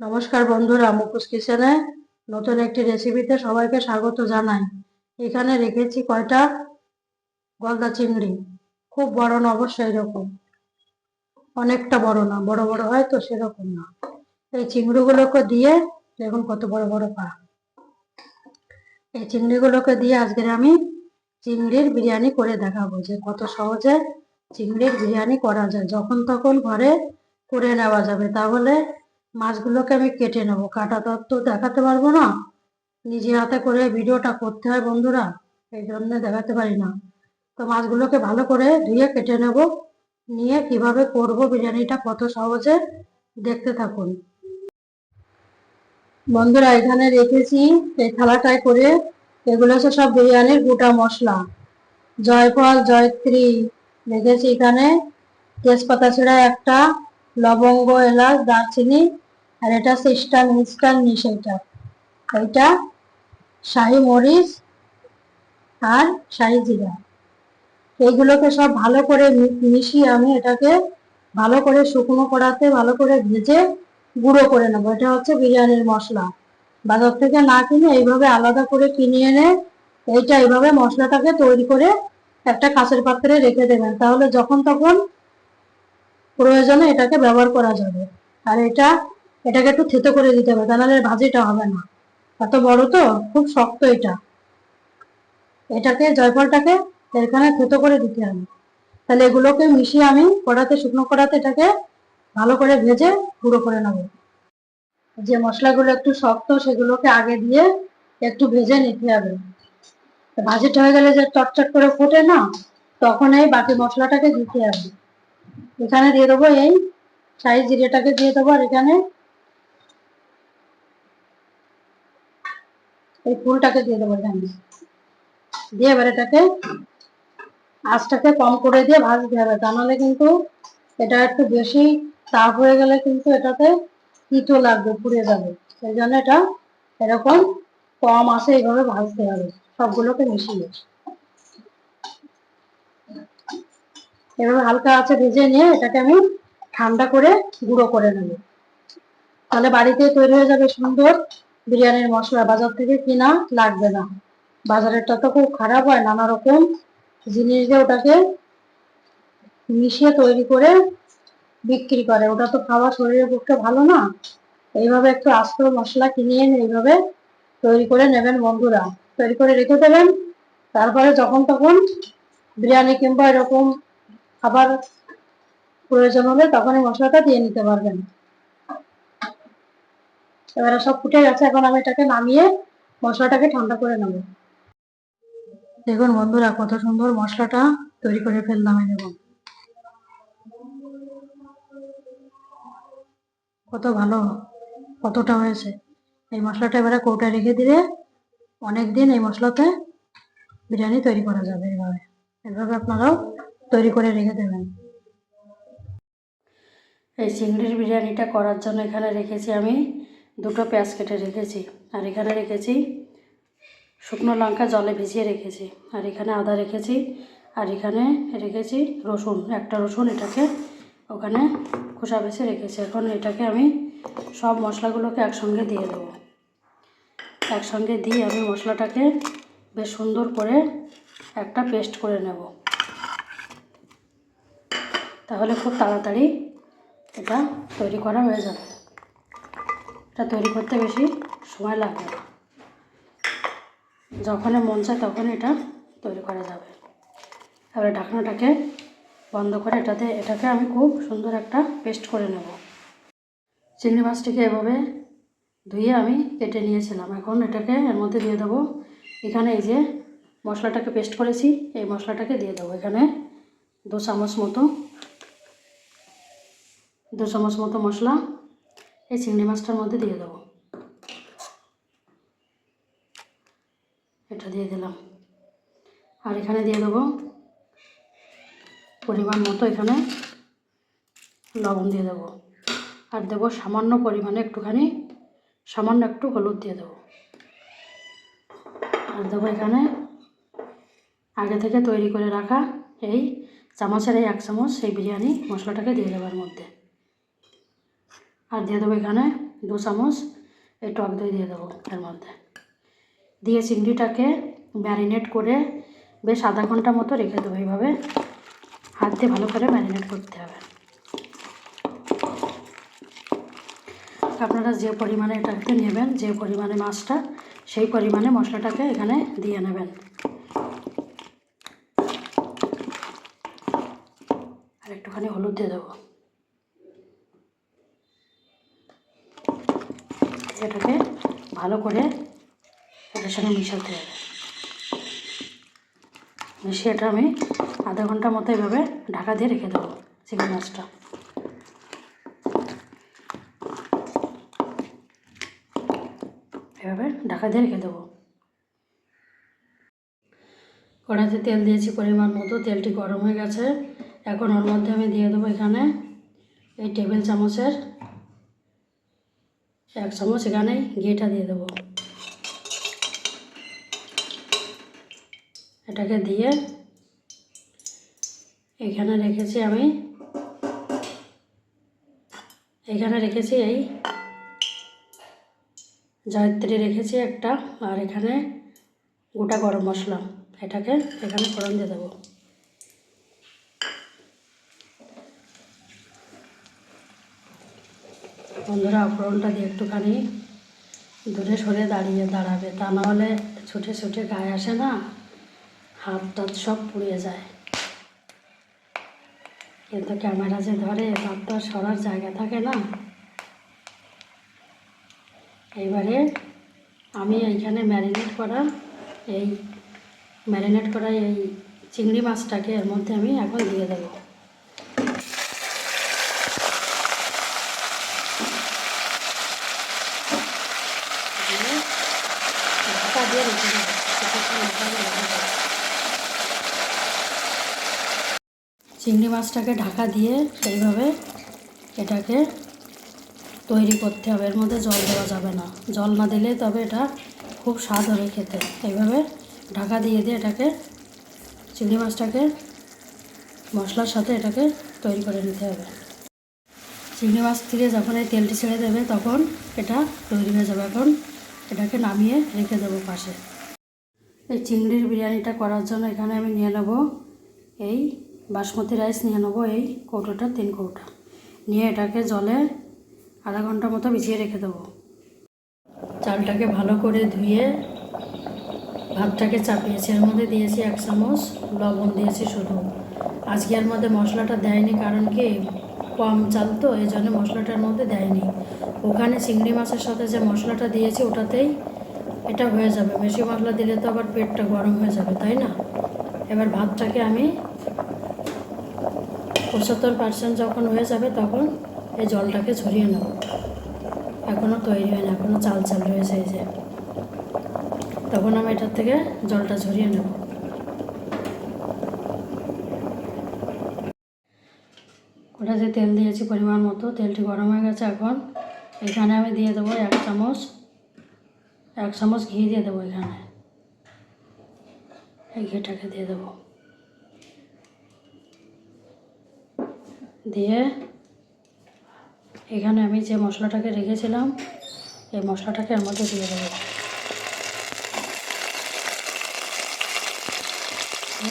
নমস্কার বন্ধুরা, মুকুশ কিচেনে নতুন একটি রেসিপিতে সবাইকে স্বাগত জানাই। এখানে রেখেছি কয়টা? গলদা চিংড়ি। খুব বড় না অবশ্যই এরকম। অনেকটা বড় না, বড় বড় হয় তো সেরকম না। এই চিংড়িগুলোকে দিয়ে, দেখুন কত বড় বড় পা এই চিংড়িগুলোকে দিয়ে আজকের আমি চিংড়ির বিরিয়ানি করে দেখাবো যে কত সহজে চিংড়ির বিরিয়ানি করা যায়। যখন তখন ঘরে করে নেওয়া যাবে। তাহলে মাছগুলোকে আমি কেটে নেব। কাটা তো তো দেখাতে পারব না। নিজে হাতে করে ভিডিওটা করতে হয় বন্ধুরা এই জন্য দেখাতে পারি না। তো মাছগুলোকে ভালো করে ধুয়ে কেটে নেব। নিয়ে কীভাবে করব বিরিয়ানিটা কত সহজে দেখতে থাকুন। বন্ধুরা, এখানে রেখেছি এই থালাটায় করে। এগুলো হচ্ছে সব বিরিয়ানির গোটা মশলা। জয়ফল, জয়ত্রী রেখেছি এখানে। তেজপাতা ছেড়া একটা, লবঙ্গ, এলাচ, দারচিনি আর এটা হচ্ছে স্টার মিস্টার নিশ এটা। এইটা শাহি মরিচ আর শাহি জিরা। এইগুলোকে সব ভালো করে মিশিয়ে আমি এটাকে ভালো করে শুকনো করাতে, ভালো করে ভেজে গুঁড়ো করে নেব। এটা হচ্ছে বিরিয়ানির মশলা। বাজার থেকে না কিনে এইভাবে আলাদা করে কিনে এনে এইটা এইভাবে মশলাটাকে তৈরি করে একটা কাঁচের পাত্রে রেখে দেবেন। তাহলে যখন তখন প্রয়োজনে এটাকে ব্যবহার করা যাবে। আর এটা এটাকে একটু থেতো করে দিতে হবে তা নাহলে ভাজিটা হবে না। এত বড় তো, খুব শক্ত এটা। এটাকে, জয়ফলটাকে এখানে থেতো করে দিতে হবে। তাহলে এগুলোকে মিশিয়ে আমি কড়াতে, শুকনো কড়াতে এটাকে ভালো করে ভেজে গুঁড়ো করে নেব। যে মশলাগুলো একটু শক্ত, সেগুলোকে আগে দিয়ে একটু ভেজে নিতে হবে। ভাজিটা হয়ে গেলে যে চটচট করে ফোটে না, তখন এই বাকি মশলাটাকে দিতে হবে। এখানে দিয়ে দেবো এই সাইজ জিরেটাকে দিয়ে দেবো, আর এখানে এই ফুলটাকে দিয়ে দেবো এখানে দিয়ে এবার এটাকে আঁচটাকে কম করে দিয়ে ভাজতে হবে। তা নাহলে কিন্তু এটা একটু বেশি তাপ হয়ে গেলে কিন্তু এটাতে তিতো লাগবে, পুড়ে যাবে। সেই জন্য এটা এরকম কম আছে এইভাবে ভাজতে হবে, সবগুলোকে মিশিয়ে। এভাবে হালকা আছে ভেজে নিয়ে এটাকে আমি ঠান্ডা করে গুঁড়ো করে নেব। তাহলে বাড়িতে তৈরি হয়ে যাবে সুন্দর বিরিয়ানির মশলা বাজার থেকে কিনা লাগবে না। বাজারেরটা তো খুব খারাপ হয়, নানা রকম জিনিস দিয়ে ওটাকে মিশিয়ে তৈরি করে বিক্রি করে। ওটা তো খাওয়া শরীরের পক্ষে ভালো না। এইভাবে একটু আস্ত মশলা কিনে এনে এইভাবে তৈরি করে নেবেন বন্ধুরা। তৈরি করে রেখে দেবেন। তারপরে যখন তখন বিরিয়ানি কিংবা এরকম খাবার প্রয়োজন হলে তখন এই মশলাটা দিয়ে নিতে পারবেন। এবারে সব ফুটে গেছে, এখন আমি এটাকে নামিয়ে মশলাটাকে ঠান্ডা করে নেব। দেখুন বন্ধুরা, কত সুন্দর মশলাটা তৈরি করে ফেললাম দেখুন। কত ভালো, কতটা হয়েছে। এই মশলাটা এবারে কৌটায় রেখে দিলে অনেক দিন এই মশলাতে বিরিয়ানি তৈরি করা যাবে এইভাবে এভাবে আপনারাও তৈরি করে রেখে দেবেন। এই চিংড়ির বিরিয়ানিটা করার জন্য এখানে রেখেছি আমি দুটো পেঁয়াজ কেটে রেখেছি। আর এখানে রেখেছি শুকনো লঙ্কা জলে ভিজিয়ে রেখেছি। আর এখানে আদা রেখেছি। আর এখানে রেখেছি রসুন। একটা রসুন এটাকে ওখানে খোসা বেছে রেখেছি। এখন এটাকে আমি সব মশলাগুলোকে একসঙ্গে দিয়ে দেবো। একসঙ্গে দিয়ে আমি মশলাটাকে বেশ সুন্দর করে একটা পেস্ট করে নেব। তাহলে খুব তাড়াতাড়ি এটা তৈরি করা হয়ে যাবে। এটা তৈরি করতে বেশি সময় লাগবে যখনই মন চায় তখন এটা তৈরি করা যাবে। এবারে ঢাকনাটাকে বন্ধ করে এটাতে, এটাকে আমি খুব সুন্দর একটা পেস্ট করে নেব। চিংড়ি মাছটিকে এভাবে ধুয়ে আমি কেটে নিয়েছিলাম। এখন এটাকে এর মধ্যে দিয়ে দেবো। এখানে এই যে মশলাটাকে পেস্ট করেছি, এই মশলাটাকে দিয়ে দেবো। এখানে দু চামচ মতো, দু চামচ মতো মশলা এই চিংড়ি মাছটার মধ্যে দিয়ে দেবো। এটা দিয়ে দিলাম। আর এখানে দিয়ে দেবো পরিমাণ মতো এখানে লবণ দিয়ে দেবো। আর দেবো সামান্য পরিমাণে একটুখানি, সামান্য একটু হলুদ দিয়ে দেবো। আর দেবো এখানে আগে থেকে তৈরি করে রাখা এই চামচের এই এক চামচ সেই বিরিয়ানি মশলাটাকে দিয়ে দেবার মধ্যে। আর দিয়ে দেবো এখানে দু চামচ এই টক দই দিয়ে দেবো এর মধ্যে। দিয়ে চিংড়িটাকে ম্যারিনেট করে বেশ আধা ঘণ্টা মতো রেখে দেবো এইভাবে। হাত দিয়ে ভালো করে ম্যারিনেট করতে হবে। আপনারা যে পরিমাণে এটাকে নেবেন, যে পরিমাণে মাছটা, সেই পরিমাণে মশলাটাকে এখানে দিয়ে নেবেন। আর একটুখানি হলুদ দিয়ে দেবো। এটাকে ভালো করে এটার সঙ্গে মিশাতে হবে। মিশিয়ে এটা আমি আধা ঘণ্টা মতো এভাবে ঢাকা দিয়ে রেখে দেবো চিংড়ি মাছটা। এভাবে ঢাকা দিয়ে রেখে দেবো। কড়াইতে তেল দিয়েছি পরিমাণ মতো, তেলটি গরম হয়ে গেছে। এখন ওর মধ্যে আমি দিয়ে দেবো এখানে এই টেবিল চামচের এক চামচ এখানে ঘিটা দিয়ে দেবো। এটাকে দিয়ে এখানে রেখেছি আমি, এখানে রেখেছি এই জয়ত্রী রেখেছি একটা, আর এখানে গোটা গরম মশলা, এটাকে এখানে ফোড়ন দিয়ে দেবো। বন্ধুরা ফোড়নটা দিয়ে একটুখানি দূরে সরে দাঁড়িয়ে দাঁড়াবে। তা নাহলে ছুটে ছুটে গায়ে আসে না, হাত টাত সব পুড়িয়ে যায়। কিন্তু ক্যামেরা যে ধরে, তার তো সরার জায়গা থাকে না। এইবারে আমি এইখানে ম্যারিনেট করা এই, ম্যারিনেট করা এই চিংড়ি মাছটাকে এর মধ্যে আমি এখন দিয়ে দেবো দিয়ে ঢাকা দিয়ে রেখে দেবো কিছুক্ষণ ঢাকা দিয়ে রেখে দেবো। চিংড়ি মাছটাকে ঢাকা দিয়ে সেইভাবে এটাকে তৈরি করতে হবে। এর মধ্যে জল দেওয়া যাবে না। জল না দিলে তবে এটা খুব স্বাদ হবে খেতে। এইভাবে ঢাকা দিয়ে দিয়ে এটাকে চিংড়ি মাছটাকে মশলার সাথে এটাকে তৈরি করে নিতে হবে। চিংড়ি মাছ থেকে যখন এই তেলটি ছেড়ে দেবে তখন এটা তৈরি হয়ে যাবে। এখন এটাকে নামিয়ে রেখে দেবো পাশে। এই চিংড়ির বিরিয়ানিটা করার জন্য এখানে আমি নিয়ে নেব এই বাসমতি রাইস নিয়ে নেব এই কৌটোটা, তিন কৌটা। নিয়ে এটাকে জলে আধা ঘণ্টা মতো ভিজিয়ে রেখে দেবো। চালটাকে ভালো করে ধুয়ে ভাতটাকে চাপিয়েছি এর মধ্যে দিয়েছি এক চামচ লবণ দিয়েছি শুধু। আজকে এর মধ্যে মশলাটা দেয়নি কারণ কি কম চাল তো, এই জন্য মশলাটার মধ্যে দেয়নি। ওখানে চিংড়ি মাছের সাথে যে মশলাটা দিয়েছি ওটাতেই এটা হয়ে যাবে। বেশি মশলা দিলে তো আবার পেটটা গরম হয়ে যাবে, তাই না? এবার ভাতটাকে আমি পঁচাত্তর পার্সেন্ট যখন হয়ে যাবে তখন এই জলটাকে ছড়িয়ে নেব। এখনও তৈরি হয় না এখনও চাল চাল রয়েছে এই যে। তখন আমি এটার থেকে জলটা ঝরিয়ে নেব। ওটাতে তেল দিয়েছি পরিমাণ মতো, তেলটি গরম হয়ে গেছে এখন। এখানে আমি দিয়ে দেবো এক চামচ এক চামচ ঘি দিয়ে দেবো এখানে। এই ঘিটাকে দিয়ে দেবো। দিয়ে এখানে আমি যে মশলাটাকে রেখেছিলাম, এই মশলাটাকে এর মধ্যে দিয়ে দেবো।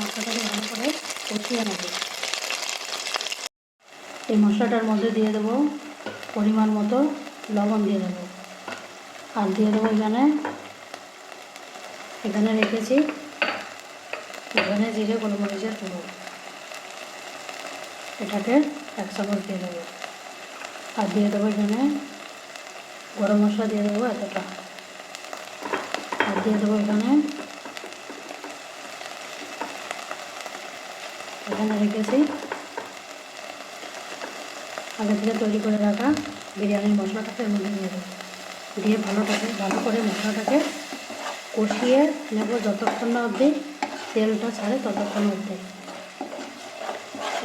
মশলাটাকে ভালো করে কষিয়ে নেব। এই মশলাটার মধ্যে দিয়ে দেবো পরিমাণ মতো লবণ দিয়ে দেবো। আর দিয়ে দেবো এখানে এখানে রেখেছি এখানে জিরে, গোলমরিচের গুঁড়ো। এটাকে এক চামচ দিয়ে দেবো। আর দিয়ে দেবো এখানে গরম মশলা দিয়ে দেবো এতটা। আর দিয়ে দেবো এখানে এখানে রেখেছি আগে থেকে তৈরি করে রাখা বিরিয়ানির মশলাটাকে এর মধ্যে দিয়ে দেবো। দিয়ে ভালোটাকে, ভালো করে মশলাটাকে কষিয়ে নেব যতক্ষণ না অবধি তেলটা ছাড়ে ততক্ষণ অবধি।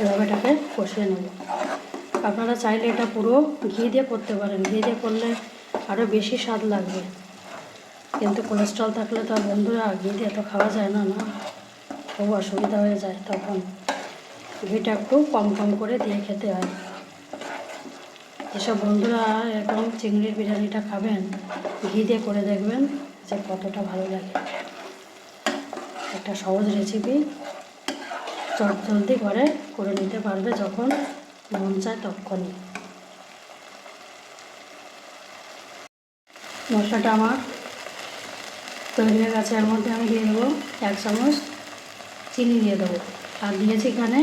এভাবে এটাকে কষিয়ে নেব। আপনারা চাইলে এটা পুরো ঘি দিয়ে করতে পারেন। ঘি দিয়ে করলে আরও বেশি স্বাদ লাগবে। কিন্তু কোলেস্ট্রল থাকলে তো আর বন্ধুরা, ঘি দিয়ে তো খাওয়া যায় না না? খুব অসুবিধা হয়ে যায় তখন। ঘিটা একটু কম কম করে দিয়ে খেতে হয়। যেসব বন্ধুরা এরকম চিংড়ির বিরিয়ানিটা খাবেন, ঘি দিয়ে করে দেখবেন যে কতটা ভালো লাগে। একটা সহজ রেসিপি চট জলদি করে করে নিতে পারবে যখন মন চায় তখনই। মশলাটা আমার তৈরি হয়ে গেছে। এর মধ্যে আমি দিয়ে দেবো এক চামচ চিনি দিয়ে দেবো। আর দিয়েছি এখানে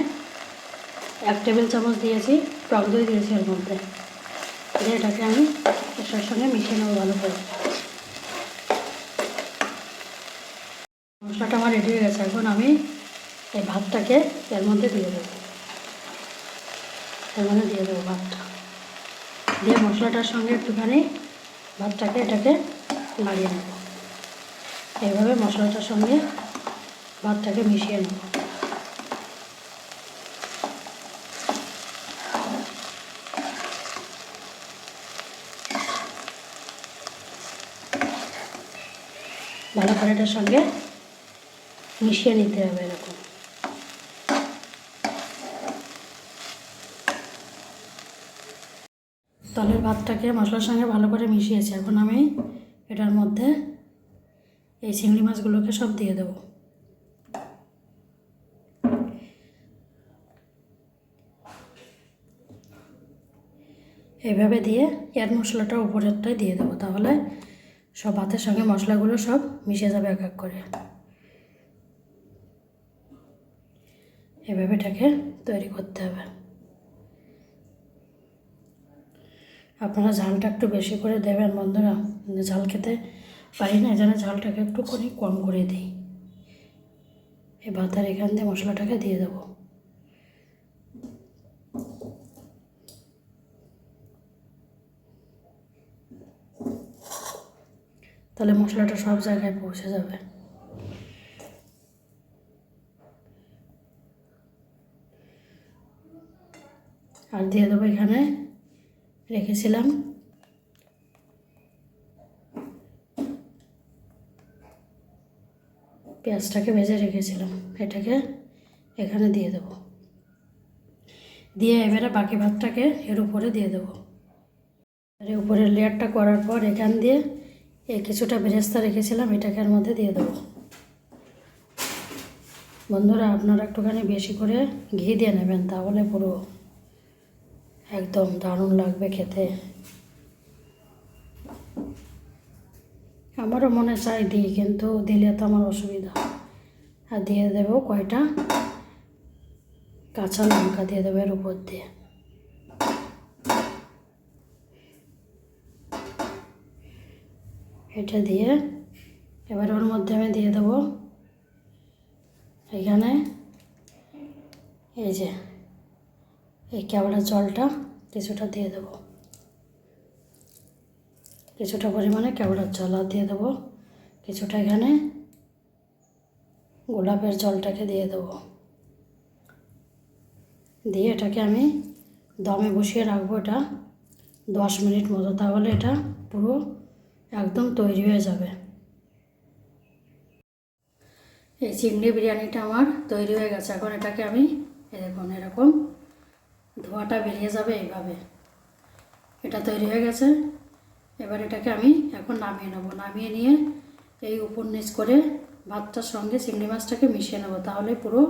এক টেবিল চামচ দিয়েছি টক দই দিয়েছি এর মধ্যে। দিয়ে এটাকে আমি এটার সঙ্গে মিশিয়ে নেব ভালো করে। মশলাটা আমার রেডি হয়ে গেছে। এখন আমি এই ভাতটাকে এর মধ্যে দিয়ে দেবো। এর মধ্যে দিয়ে দেবো ভাতটা। দিয়ে মশলাটার সঙ্গে একটুখানি ভাতটাকে এটাকে লাগিয়ে নেব। এইভাবে মশলাটার সঙ্গে ভাতটাকে মিশিয়ে নেব। ভালো করে এটার সঙ্গে মিশিয়ে নিতে হবে এরকম তলের ভাতটাকে মশলার সঙ্গে ভালো করে মিশিয়েছি। এখন আমি এটার মধ্যে এই চিংড়ি মাছগুলোকে সব দিয়ে দেবো। এইভাবে দিয়ে এর মশলাটা উপরেরটাই দিয়ে দেবো, তাহলে সব ভাতের সঙ্গে মশলাগুলো সব মিশে যাবে এক এক করে। এভাবে এটাকে তৈরি করতে হবে। আপনারা ঝালটা একটু বেশি করে দেবেন বন্ধুরা। ঝাল খেতে পারি না জন্য ঝালটাকে একটুখানি কম করে দিই। এই ভাতার এখান দিয়ে মশলাটাকে দিয়ে দেবো। তাহলে মশলাটা সব জায়গায় পৌঁছে যাবে। আর দিয়ে দেবো এখানে রেখেছিলাম। পেঁয়াজটাকে ভেজে রেখেছিলাম। এটাকে এখানে দিয়ে দেবো। দিয়ে এবারে বাকি ভাতটাকে এর উপরে দিয়ে দেবো। এর উপরের লেয়ারটা করার পর এখান দিয়ে এই কিছুটা বেরেস্তা রেখেছিলাম, এটাকে এর মধ্যে দিয়ে দেবো। বন্ধুরা, আপনারা একটুখানি বেশি করে ঘি দিয়ে নেবেন, তাহলে পুরো একদম দারুণ লাগবে খেতে। আমারও মনে চাই দিই, কিন্তু দিলে তো আমার অসুবিধা। আর দিয়ে দেবো কয়টা? কাঁচা লঙ্কা দিয়ে দেবো এর উপর দিয়ে। এটা দিয়ে এবার ওর মধ্যে আমি দিয়ে দেবো। এখানে এই যে এই কেওড়ার জলটা কিছুটা দিয়ে দেবো। কিছুটা পরিমাণে কেওড়ার জল আর দিয়ে দেবো। কিছুটা এখানে গোলাপের জলটাকে দিয়ে দেবো। দিয়ে এটাকে আমি দমে বসিয়ে রাখব এটা দশ মিনিট মতো, তাহলে এটা পুরো একদম তৈরি হয়ে যাবে। এই চিংড়ি বিরিয়ানিটা আমার তৈরি হয়ে গেছে। এখন এটাকে আমি দেখুন, এরকম ধোঁয়াটা বেরিয়ে যাবে এইভাবে। এটা তৈরি হয়ে গেছে। এবার এটাকে আমি এখন নামিয়ে নেব। নামিয়ে নিয়ে এই উপর নিচ করে ভাতটার সঙ্গে চিংড়ি মাছটাকে মিশিয়ে নেব। তাহলে পুরো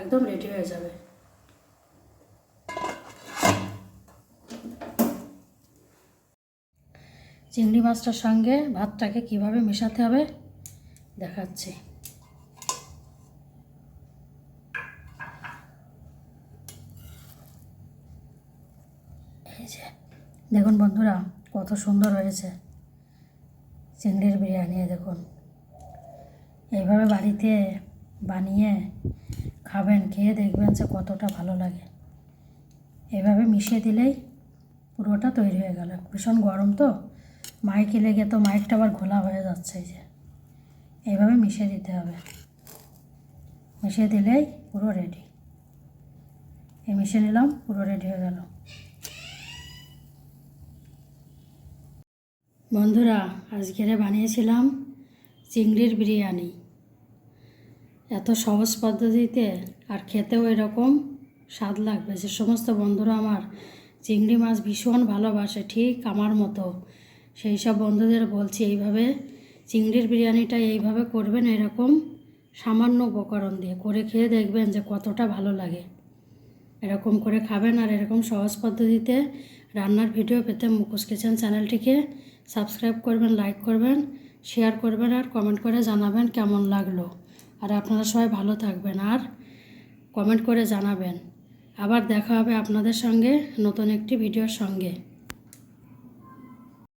একদম রেডি হয়ে যাবে। চিংড়ি মাছটার সঙ্গে ভাতটাকে কীভাবে মেশাতে হবে দেখাচ্ছি এই যে দেখুন বন্ধুরা, কত সুন্দর হয়েছে। চিংড়ির বিরিয়ানি দেখুন। এইভাবে বাড়িতে বানিয়ে খাবেন, খেয়ে দেখবেন যে কতটা ভালো লাগে। এইভাবে মিশিয়ে দিলেই পুরোটা তৈরি হয়ে গেল। ভীষণ গরম তো। মাইকে লেগে তো মাইকটা আবার ঘোলা হয়ে যাচ্ছে যে। এইভাবে মিশিয়ে দিতে হবে। মিশিয়ে দিলেই পুরো রেডি এই মিশিয়ে নিলাম, পুরো রেডি হয়ে গেল। বন্ধুরা, আজকেরে বানিয়েছিলাম চিংড়ির বিরিয়ানি। এত সহজ পদ্ধতিতে আর খেতেও এরকম স্বাদ লাগবে। যে সমস্ত বন্ধুরা আমার চিংড়ি মাছ ভীষণ ভালোবাসে, ঠিক আমার মতো। সেই সব বন্ধুদের বলছি, এইভাবে চিংড়ির বিরিয়ানিটা এইভাবে করবেন এরকম সামান্য উপকরণ দিয়ে। করে খেয়ে দেখবেন যে কতটা ভালো লাগে। এরকম করে খাবেন আর এরকম সহজ পদ্ধতিতে রান্নার ভিডিও পেতে মুখোশ কিচেন চ্যানেলটিকে সাবস্ক্রাইব করবেন, লাইক করবেন, শেয়ার করবেন আর কমেন্ট করে জানাবেন কেমন লাগল। আর আপনারা সবাই ভালো থাকবেন আর কমেন্ট করে জানাবেন। আবার দেখা হবে আপনাদের সঙ্গে নতুন একটি ভিডিওর সঙ্গে।